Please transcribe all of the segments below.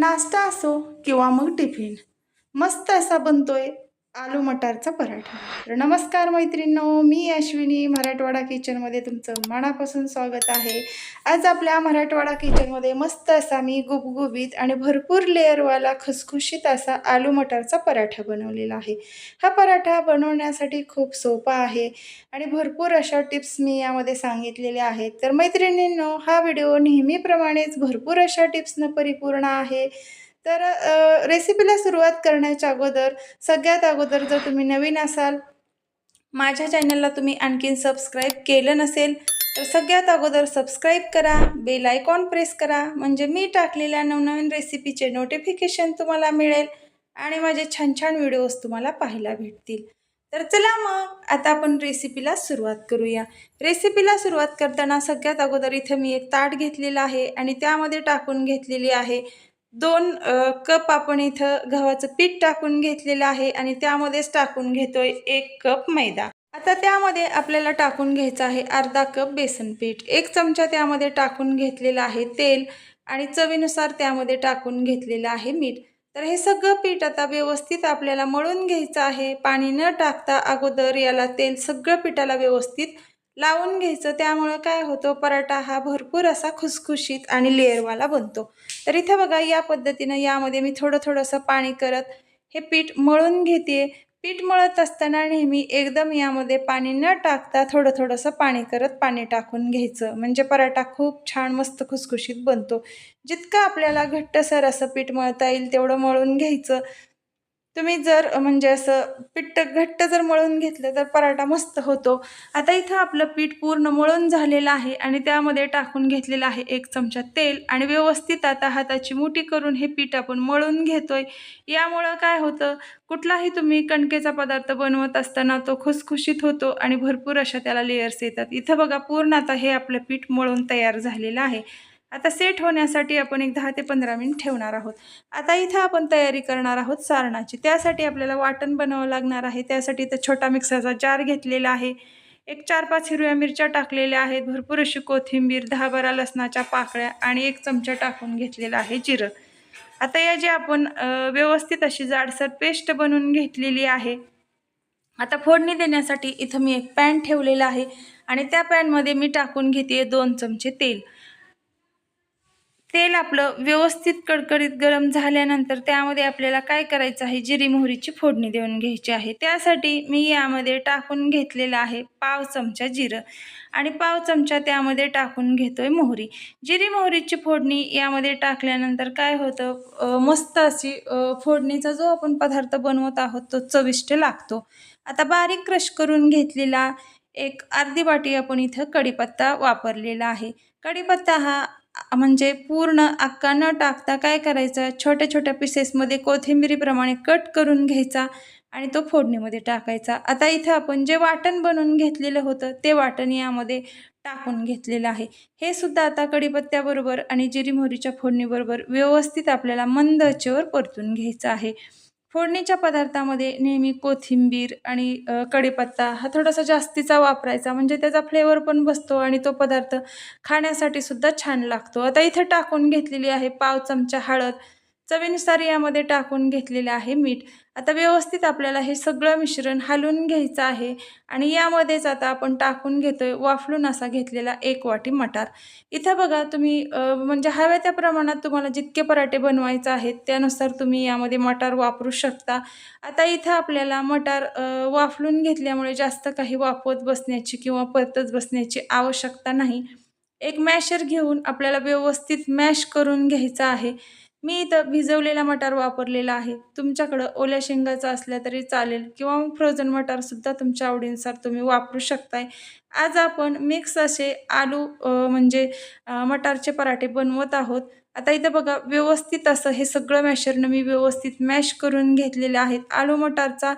नाश्ता असो किंवा मग टिफिन. मस्त असा बनतोय. आलू मटारचा पराठा. तर नमस्कार मैत्रिणींनो मी अश्विनी. मराठवाडा किचनमध्ये तुमचं मनापासून स्वागत आहे. आज आपल्या मराठवाडा किचनमध्ये मस्त असा मी गुबगुबीत आणि भरपूर लेअरवाला खसखुशीत असा आलू मटारचा पराठा बनवलेला आहे. हा पराठा बनवण्यासाठी खूप सोपा आहे आणि भरपूर अशा टिप्स मी यामध्ये सांगितलेल्या आहेत. तर मैत्रिणींनो हा व्हिडिओ नेहमीप्रमाणेच भरपूर अशा टिप्सनं परिपूर्ण आहे. तर रेसिपीला सुरुवात करण्याच्या अगोदर सगळ्यात अगोदर जर तुम्ही नवीन असाल माझ्या चॅनलला तुम्ही आणखीन सबस्क्राईब केलं नसेल तर सगळ्यात अगोदर सबस्क्राईब करा बेल आयकॉन प्रेस करा म्हणजे मी टाकलेल्या नवनवीन रेसिपीचे नोटिफिकेशन तुम्हाला मिळेल आणि माझे छान छान व्हिडिओज तुम्हाला पाहायला भेटतील. तर चला मग आता आपण रेसिपीला सुरुवात करूया. रेसिपीला सुरुवात करताना सगळ्यात अगोदर इथं मी एक ताट घेतलेलं आहे आणि त्यामध्ये टाकून घेतलेली आहे दोन कप आपण इथं गव्हाचं पीठ टाकून घेतलेलं आहे आणि त्यामध्येच टाकून घेतोय एक कप मैदा. आता त्यामध्ये आपल्याला टाकून घ्यायचं आहे अर्धा कप बेसन पीठ. एक चमचा त्यामध्ये टाकून घेतलेला आहे तेल आणि चवीनुसार त्यामध्ये टाकून घेतलेलं आहे मीठ. तर हे सगळं पीठ आता व्यवस्थित आपल्याला मळून घ्यायचं आहे. पाणी न टाकता अगोदर याला तेल सगळं पिठाला व्यवस्थित लावून घ्यायचं. त्यामुळं काय होतं पराठा हा भरपूर असा खुसखुशीत आणि लेअरवाला बनतो. तर इथं बघा या पद्धतीनं यामध्ये मी थोडं थोडंसं पाणी करत हे पीठ मळून घेते. पीठ मळत असताना नेहमी एकदम यामध्ये पाणी न टाकता थोडं थोडंसं पाणी करत पाणी टाकून घ्यायचं. म्हणजे पराठा खूप छान मस्त खुसखुशीत बनतो. जितकं आपल्याला घट्टसर असं पीठ मळता येईल तेवढं मळून घ्यायचं. तुम्ही जर म्हणजे असं पीठ घट्ट जर मळून घेतलं तर पराठा मस्त होतो. आता इथं आपलं पीठ पूर्ण मळून झालेलं आहे आणि त्यामध्ये टाकून घेतलेलं आहे एक चमचा तेल आणि व्यवस्थित आता हाताची मुठी करून हे पीठ आपण मळून घेतोय. यामुळं काय होतं कुठलाही तुम्ही कणकेचा पदार्थ बनवत असताना तो खुसखुशीत होतो आणि भरपूर अशा त्याला लेयर्स येतात. इथं बघा पूर्ण आता हे आपलं पीठ मळून तयार झालेलं आहे. आता सेट होण्यासाठी आपण एक दहा ते पंधरा मिनिट ठेवणार आहोत. आता इथं आपण तयारी करणार आहोत सारणाची. त्यासाठी आपल्याला वाटण बनवावं लागणार आहे. त्यासाठी इथं छोटा मिक्सरचा जार घेतलेला आहे. एक चार पाच हिरव्या मिरच्या टाकलेल्या आहेत. भरपूर अशी कोथिंबीर दहा बारा लसणाच्या पाकळ्या आणि एक चमचा टाकून घेतलेला आहे जिरं. आता या जी आपण व्यवस्थित अशी जाडसर पेस्ट बनवून घेतलेली आहे. आता फोडणी देण्यासाठी इथं मी एक पॅन ठेवलेला आहे आणि त्या पॅनमध्ये मी टाकून घेते दोन चमचे तेल. तेल आपलं व्यवस्थित कडकडीत गरम झाल्यानंतर त्यामध्ये आपल्याला काय करायचं आहे? जिरी मोहरीची फोडणी देऊन घ्यायची आहे. त्यासाठी मी यामध्ये टाकून घेतलेलं आहे पाव चमचा जिरं आणि पाव चमचा त्यामध्ये टाकून घेतोय मोहरी. जिरी मोहरीची फोडणी यामध्ये टाकल्यानंतर काय होतं? मस्त अशी फोडणीचा जो आपण पदार्थ बनवत आहोत तो चविष्ट लागतो. आता बारीक क्रश करून घेतलेला एक अर्धी वाटी आपण इथं कढीपत्ता वापरलेला आहे. कढीपत्ता हा म्हणजे पूर्ण अक्का न टाकता काय करायचं? छोट्या छोट्या पिसेसमध्ये कोथिंबिरीप्रमाणे कट करून घ्यायचा आणि तो फोडणीमध्ये टाकायचा. आता इथं आपण जे वाटण बनवून घेतलेलं होतं ते वाटण यामध्ये टाकून घेतलेलं आहे. हे सुद्धा आता कढीपत्त्याबरोबर आणि जिरी मोहरीच्या फोडणीबरोबर व्यवस्थित आपल्याला मंद आचेवर परतून घ्यायचं आहे. फोडणीच्या पदार्थामध्ये नेहमी कोथिंबीर आणि कढीपत्ता हा थोडासा जास्तीचा वापरायचा. म्हणजे त्याचा फ्लेवर पण बसतो आणि तो पदार्थ खाण्यासाठी सुद्धा छान लागतो. आता इथे टाकून घेतलेली आहे पाव चमचा हळद. चवीनुसार यामध्ये टाकून घेतलेले आहे मीठ. आता व्यवस्थित आपल्याला हे सगळं मिश्रण हलवून घ्यायचं आहे आणि यामध्येच आता आपण टाकून घेतोय वाफलून असा घेतलेला एक वाटी मटार. इथं बघा तुम्ही म्हणजे हव्या त्या प्रमाणात तुम्हाला जितके पराठे बनवायचे आहेत त्यानुसार तुम्ही यामध्ये मटार वापरू शकता. आता इथं आपल्याला मटार वाफलून घेतल्यामुळे जास्त काही वाफवत बसण्याची किंवा परतच बसण्याची आवश्यकता नाही. एक मॅशर घेऊन आपल्याला व्यवस्थित मॅश करून घ्यायचं आहे. मी इथं भिजवलेला मटार वापरलेला आहे. तुमच्याकडं ओल्या शेंगाचा असल्या तरी चालेल किंवा मग फ्रोझन मटारसुद्धा तुमच्या आवडीनुसार तुम्ही वापरू शकताय. आज आपण मिक्स असे आलू म्हणजे मटारचे पराठे बनवत आहोत. आता इथं बघा व्यवस्थित असं हे सगळं मॅशरनं मी व्यवस्थित मॅश करून घेतलेले आहेत. आलू मटारचा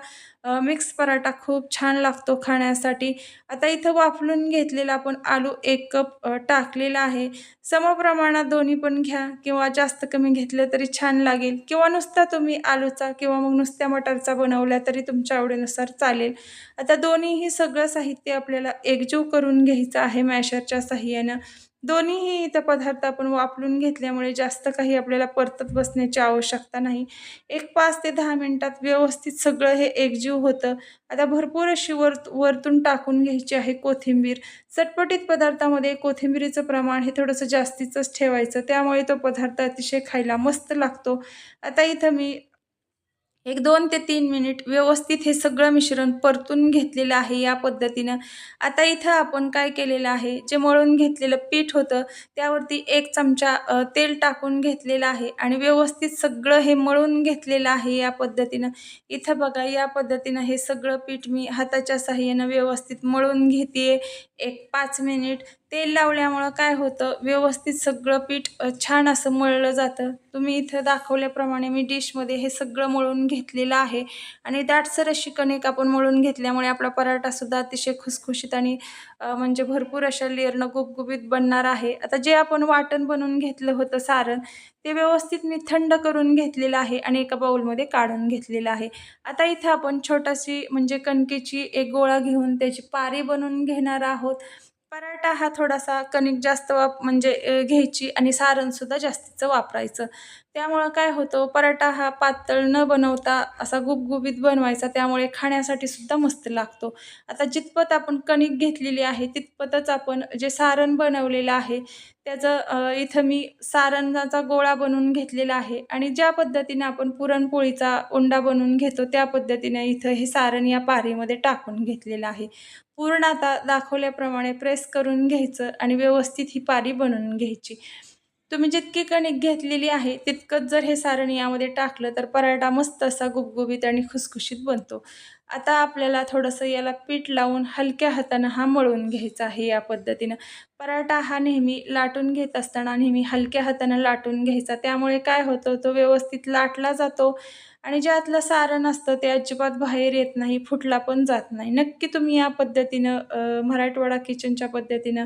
मिक्स पराठा खूप छान लागतो खाण्यासाठी. आता इथं वाफलून घेतलेला आपण आलू एक कप टाकलेला आहे. समप्रमाणात दोन्ही पण घ्या किंवा जास्त कमी घेतलं तरी छान लागेल. किंवा नुसता तुम्ही आलूचा किंवा मग नुसत्या मटारचा बनवला तरी तुमच्या आवडीनुसार चालेल. आता दोन्हीही सगळं साहित्य आपल्याला एकजीव करून घ्यायचं आहे मॅशरच्या साह्यानं. दोन्हीही इथं पदार्थ आपण वापरून घेतल्यामुळे जास्त काही आपल्याला परतत बसण्याची आवश्यकता नाही. एक पाच ते दहा मिनटात व्यवस्थित सगळं हे एकजीव होतं. आता भरपूर अशी वर वरतून टाकून घ्यायची आहे कोथिंबीर. चटपटीत पदार्थामध्ये कोथिंबीरीचं प्रमाण हे थोडंसं जास्तीचंच ठेवायचं. त्यामुळे तो पदार्थ अतिशय खायला मस्त लागतो. आता इथं मी एक दोन ते तीन मिनिट व्यवस्थित हे सगळं मिश्रण परतून घेतलेलं आहे या पद्धतीनं. आता इथं आपण काय केलेलं आहे? जे मळून घेतलेलं पीठ होतं त्यावरती एक चमचा तेल टाकून घेतलेलं आहे आणि व्यवस्थित सगळं हे मळून घेतलेलं आहे या पद्धतीनं. इथं बघा या पद्धतीनं हे सगळं पीठ मी हाताच्या साह्यानं व्यवस्थित मळून घेते एक पाच मिनिट तेल लावल्यामुळं काय होतं? व्यवस्थित सगळं पीठ छान असं मळलं जातं. तुम्ही इथं दाखवल्याप्रमाणे मी डिशमध्ये हे सगळं मळून घेतलेलं आहे. आणि दाटसर अशी कणिक आपण मळून घेतल्यामुळे आपला पराठासुद्धा अतिशय खुसखुशीत आणि म्हणजे भरपूर अशा लेअरनं गुबगुबीत बनणार आहे. आता जे आपण वाटण बनवून घेतलं होतं सारण ते व्यवस्थित मी थंड करून घेतलेलं आहे आणि एका बाऊलमध्ये काढून घेतलेलं आहे. आता इथं आपण छोटाशी म्हणजे कणकेची एक गोळा घेऊन त्याची पारी बनवून घेणार आहोत. पराठा हा थोडासा कणिक जास्त वाप म्हणजे घ्यायची आणि सारणसुद्धा जास्तीचं वापरायचं. त्यामुळं काय होतं पराठा हा पातळ न बनवता असा गुबगुबीत बनवायचा त्यामुळे खाण्यासाठी सुद्धा मस्त लागतो. आता जितपत आपण कणिक घेतलेली आहे तितपतच आपण जे सारण बनवलेलं आहे त्याचं इथं मी सारणाचा गोळा बनवून घेतलेला आहे आणि ज्या पद्धतीने आपण पुरणपोळीचा उंडा बनवून घेतो त्या पद्धतीने इथं हे सारण या पारीमध्ये टाकून घेतलेलं आहे. पूर्ण आता दाखवल्याप्रमाणे प्रेस करून घ्यायचं आणि व्यवस्थित ही पारी बनवून घ्यायची. तुम्ही जितकी कणिक घेतलेली आहे तितकंच जर हे सारण यामध्ये टाकलं तर पराठा मस्त असा गुबगुबीत आणि खुसखुशीत बनतो. आता आपल्याला थोडंसं याला पीठ लावून हलक्या हातानं हा मळून घ्यायचा आहे या पद्धतीनं. पराठा हा नेहमी लाटून घेत असताना नेहमी हलक्या हातानं लाटून घ्यायचा. त्यामुळे काय होतं तो व्यवस्थित लाटला जातो. आणि ज्यातलं सारण असतं ते अजिबात बाहेर येत नाही फुटला पण जात नाही. नक्की तुम्ही या पद्धतीनं मराठवाडा किचनच्या पद्धतीनं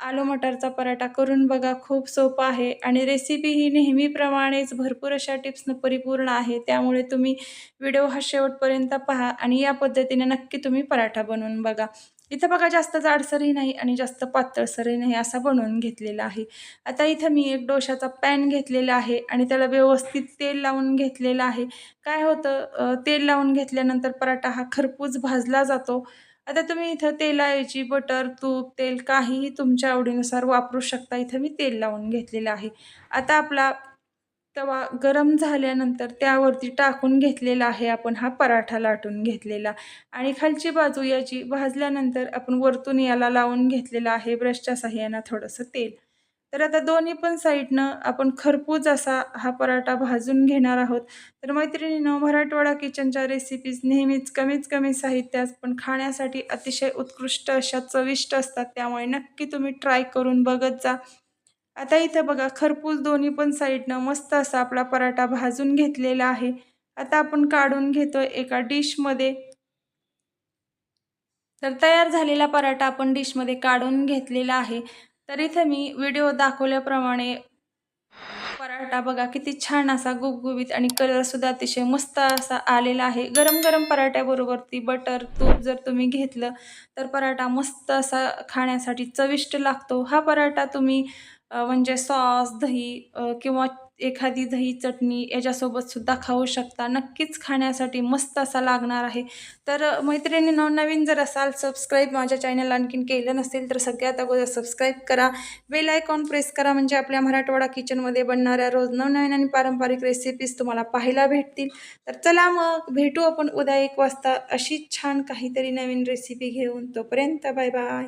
आलू मटारचा पराठा करून बघा. खूप सोपा आहे आणि रेसिपी ही नेहमीप्रमाणेच भरपूर अशा टिप्सनं परिपूर्ण आहे. त्यामुळे तुम्ही व्हिडिओ हा शेवटपर्यंत पहा आणि या पद्धतीने नक्की तुम्ही पराठा बनवून बघा. इथं बघा जास्त जाडसरही नाही आणि जास्त पातळसरही नाही असा बनवून घेतलेला आहे. आता इथं मी एक डोशाचा पॅन घेतलेला आहे आणि त्याला व्यवस्थित तेल लावून घेतलेलं आहे. काय होतं तेल लावून घेतल्यानंतर पराठा हा खरपूस भाजला जातो. आता तुम्ही इथं तेलाऐवजी बटर तूप तेल काहीही तुमच्या आवडीनुसार वापरू शकता. इथं मी तेल लावून घेतलेलं आहे. आता आपला तवा गरम झाल्यानंतर त्यावरती टाकून घेतलेला आहे आपण हा पराठा लाटून घेतलेला. आणि खालची बाजू याची भाजल्यानंतर आपण वरतून याला लावून घेतलेला आहे ब्रशच्या साह्यानं थोडंसं तेल. तर आता दोन्ही पण साईडनं आपण खरपूज असा हा पराठा भाजून घेणार आहोत. तर मैत्रिणीनं मराठवाडा किचनच्या रेसिपीज नेहमीच कमीत कमी साहित्यात पण खाण्यासाठी अतिशय उत्कृष्ट अशा चविष्ट असतात. त्यामुळे नक्की तुम्ही ट्राय करून बघत जा. आता इथं बघा खरपूस दोन्ही पण साईडनं मस्त असा आपला पराठा भाजून घेतलेला आहे. आता आपण काढून घेतो एका डिशमध्ये तर तयार झालेला पराठा आपण डिशमध्ये काढून घेतलेला आहे. तर इथं मी व्हिडिओ दाखवल्याप्रमाणे पराठा बघा किती छान असा गुबगुबीत आणि कलरसुद्धा अतिशय मस्त असा आलेला आहे. गरम गरम पराठ्याबरोबर ती बटर तूप जर तुम्ही घेतलं तर पराठा मस्त असा खाण्यासाठी चविष्ट लागतो. हा पराठा तुम्ही म्हणजे सॉस दही किंवा एखादी दही चटणी याच्यासोबत सुद्धा खाऊ शकता. नक्कीच खाण्यासाठी मस्त असा लागणार आहे. तर मैत्रिणींनो नवीन जर असाल सबस्क्राईब माझ्या चॅनल आणखीन केलं नसेल तर सगळ्यात अगोदर सबस्क्राईब करा. बेल आयकॉन प्रेस करा म्हणजे आपल्या मराठवाडा किचनमध्ये बनणाऱ्या रोज नवनवीन आणि पारंपरिक रेसिपीज तुम्हाला पाहायला भेटतील. तर चला मग भेटू आपण उद्या एक वाजता अशीच छान काहीतरी नवीन रेसिपी घेऊन. तोपर्यंत बाय बाय